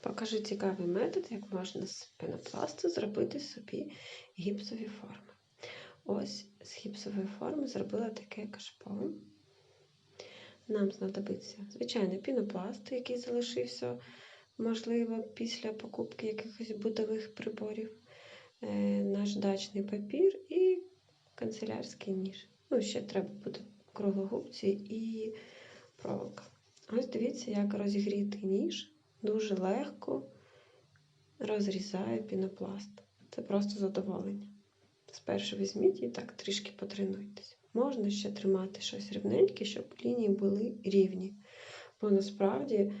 Покажу цікавий метод, як можна з пенопласту зробити собі гіпсові форми. Ось з гіпсової форми зробила таке кашпо. Нам знадобиться звичайний пінопласт, який залишився, можливо, після покупки якихось бутових приборів, е, наш дачний папір і канцелярський ніж. Ну, ще треба буде круглогубці і проволока. Ось дивіться, як розігрітий ніж дуже легко розрізає пінопласт. Це просто задоволення. Спершу візьміть і так трішки потренуйтесь. Можна ще тримати щось рівненьке, щоб лінії були рівні. Бо насправді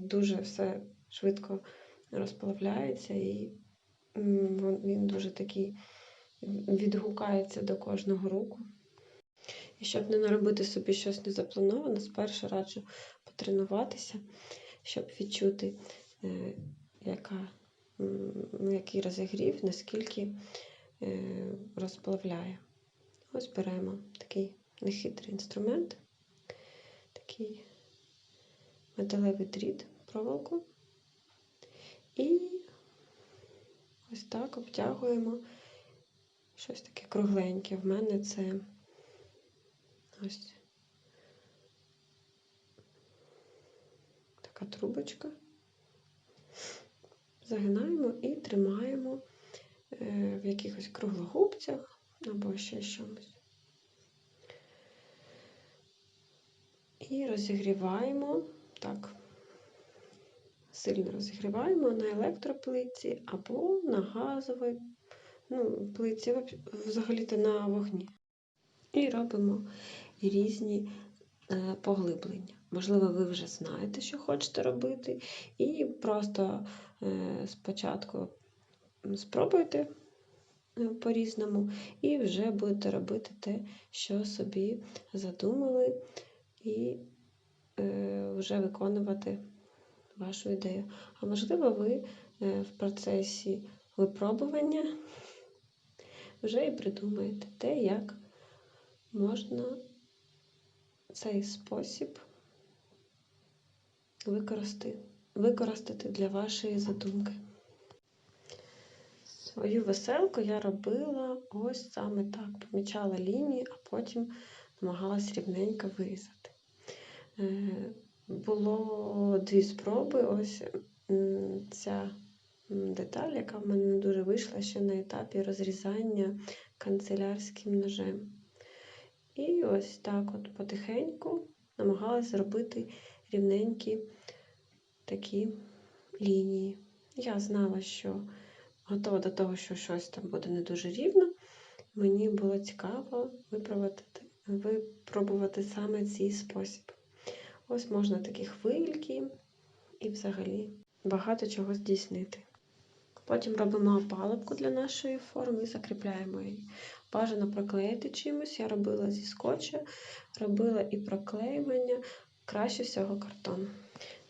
дуже все швидко розплавляється і він дуже такий відгукається до кожного руху. І щоб не наробити собі щось незаплановане, спершу раджу потренуватися, щоб відчути, е, яка, який розігрів, наскільки е, розплавляє. Ось беремо такий нехитрий інструмент, такий металевий дріт, проволоку. І ось так обтягуємо щось таке кругленьке. В мене це ось така трубочка. Загинаємо і тримаємо е, в якихось круглогубцях або ще чомусь. І розігріваємо так, сильно розігріваємо на електроплитці або на газовій ну, плитці, взагалі-то на вогні. І робимо різні поглиблення. Можливо, ви вже знаєте, що хочете робити, і просто е, спочатку спробуйте е, по-різному, і вже будете робити те, що собі задумали, і е, вже виконувати вашу ідею. А можливо, ви е, в процесі випробування вже і придумаєте те, як можна цей спосіб використати, використати для вашої задумки. Свою веселку я робила ось саме так. Помічала лінії, а потім намагалась рівненько вирізати. Е, Було дві спроби. Ось ця деталь, яка в мене не дуже вийшла ще на етапі розрізання канцелярським ножем. І ось так от потихеньку намагалась зробити рівненькі такі лінії. Я знала, що готова до того, що щось там буде не дуже рівно. Мені було цікаво випробувати, випробувати саме цей спосіб. Ось можна такі хвильки і взагалі багато чого здійснити. Потім робимо опалубку для нашої форми і закріпляємо її. Бажано проклеїти чимось. Я робила зі скотча, робила і проклеювання, краще всього картон.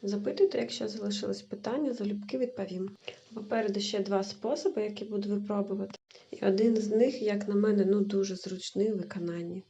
Запитуйте, якщо залишились питання, залюбки відповім. Попереду ще два способи, які буду випробувати. І один з них, як на мене, ну дуже зручний у виконанні.